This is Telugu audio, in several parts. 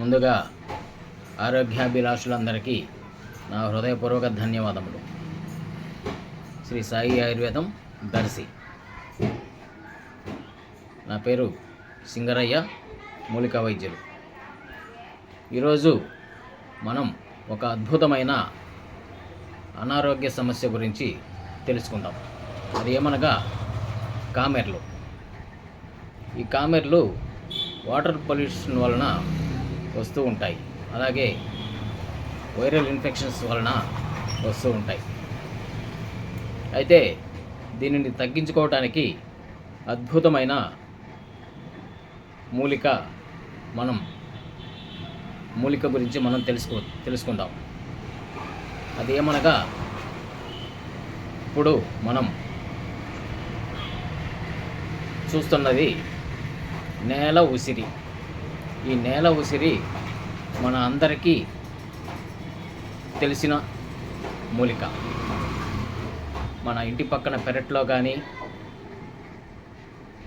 ముందుగా ఆరోగ్యాభిలాషులందరికీ నా హృదయపూర్వక ధన్యవాదములు. శ్రీ సాయి ఆయుర్వేదం దర్శి. నా పేరు సింగరయ్య మూలికా వైద్యులు. ఈరోజు మనం ఒక అద్భుతమైన అనారోగ్య సమస్య గురించి తెలుసుకుందాం. అది ఏమనగా కామెర్లు. ఈ కామెర్లు వాటర్ పొల్యూషన్ వలన వస్తూ ఉంటాయి. అలాగే వైరల్ ఇన్ఫెక్షన్స్ వలన వస్తూ ఉంటాయి. అయితే దీనిని తగ్గించుకోవటానికి అద్భుతమైన మూలిక మనం మూలిక గురించి మనం తెలుసుకో తెలుసుకుందాం. అది ఏమనగా ఇప్పుడు మనం చూస్తున్నది నేల ఉసిరి. ఈ నేల ఉసిరి మన అందరికీ తెలిసిన మూలిక. మన ఇంటి పక్కన పెరట్లో కానీ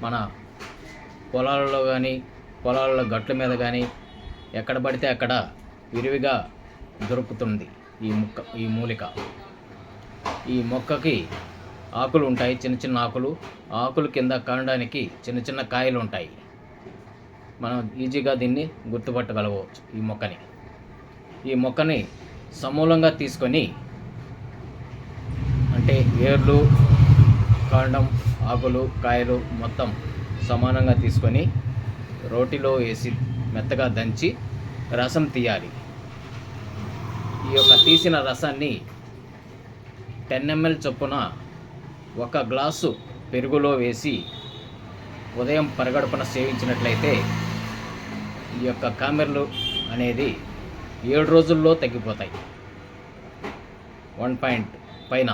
మన పొలాలలో కానీ పొలాలలో గట్ల మీద కానీ ఎక్కడ పడితే అక్కడ విరివిగా దొరుకుతుంది ఈ ముక్క ఈ మూలిక. ఈ మొక్కకి ఆకులు ఉంటాయి చిన్న చిన్న ఆకులు. ఆకులు కింద కనడానికి చిన్న చిన్న కాయలు ఉంటాయి మనం ఈజీగా దీన్ని గుర్తుపట్టగలవచ్చు ఈ మొక్కని. ఈ మొక్కని సమూలంగా తీసుకొని అంటే ఏర్లు కాండం ఆకులు కాయలు మొత్తం సమానంగా తీసుకొని రోటిలో వేసి మెత్తగా దంచి రసం తీయాలి. ఈ యొక్క తీసిన రసాన్ని టెన్ ఎంఎల్ చొప్పున ఒక గ్లాసు పెరుగులో వేసి ఉదయం పరగడుపున సేవించినట్లయితే ఈ యొక్క కామెర్లు అనేది ఏడు రోజుల్లో తగ్గిపోతాయి. వన్ పాయింట్ పైన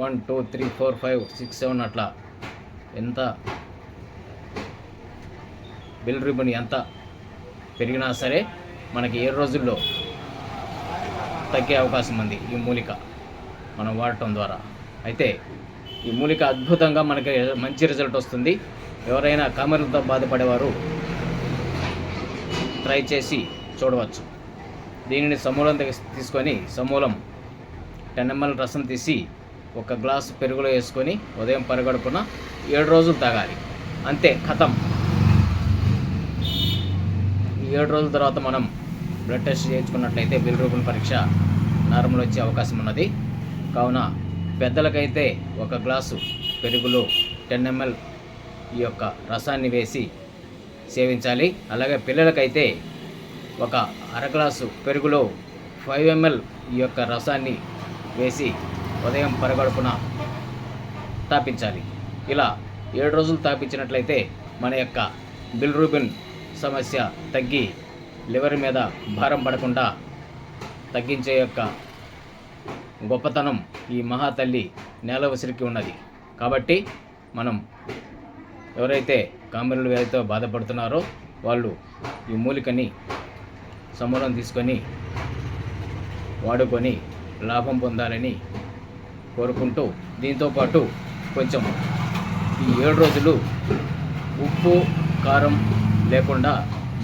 one two three four five six seven అట్లా ఎంత బిల్ రిబన్ ఎంత పెరిగినా సరే మనకి ఏడు రోజుల్లో తగ్గే అవకాశం ఉంది ఈ మూలిక మనం వాడటం ద్వారా. అయితే ఈ మూలిక అద్భుతంగా మనకి మంచి రిజల్ట్ వస్తుంది. ఎవరైనా కామెర్లతో బాధపడేవారు ట్రై చేసి చూడవచ్చు. దీనిని సమూలం తీసుకొని సమూలం టెన్ ఎంఎల్ రసం తీసి ఒక గ్లాసు పెరుగులో వేసుకొని ఉదయం పరగడుపున ఏడు రోజులు తాగాలి. అంతే ఖతం ఈ ఏడు రోజుల తర్వాత మనం బ్లడ్ టెస్ట్ చేయించుకున్నట్లయితే బిల్రూబిన్ పరీక్ష నార్మల్ వచ్చే అవకాశం ఉన్నది. కావున పెద్దలకైతే ఒక గ్లాసు పెరుగులో టెన్ ఎంఎల్ ఈ యొక్క రసాన్ని వేసి సేవించాలి. అలాగే పిల్లలకైతే ఒక అర గ్లాసు పెరుగులో ఫైవ్ ఎంఎల్ ఈ యొక్క రసాన్ని వేసి ఉదయం పరగడుపున తాపించాలి. ఇలా ఏడు రోజులు తాపించినట్లయితే మన యొక్క బిల్రూబిన్ సమస్య తగ్గి లివర్ మీద భారం పడకుండా తగ్గించే యొక్క గొప్పతనం ఈ మహాతల్లి నేల ఉసిరికి ఉన్నది. కాబట్టి మనం ఎవరైతే కామెరుల వ్యాధితో బాధపడుతున్నారో వాళ్ళు ఈ మూలికని సమూలం తీసుకొని వాడుకొని లాభం పొందాలని కోరుకుంటూ దీంతోపాటు కొంచెం ఈ ఏడు రోజులు ఉప్పు కారం లేకుండా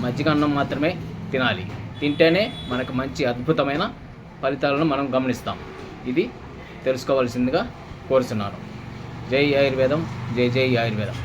మజ్జిగ అన్నం మాత్రమే తినాలి. తింటేనే మనకు మంచి అద్భుతమైన ఫలితాలను మనం గమనిస్తాం. ఇది తెలుసుకోవాల్సిందిగా కోరుతున్నాను జై ఆయుర్వేదం జై జై ఆయుర్వేదం.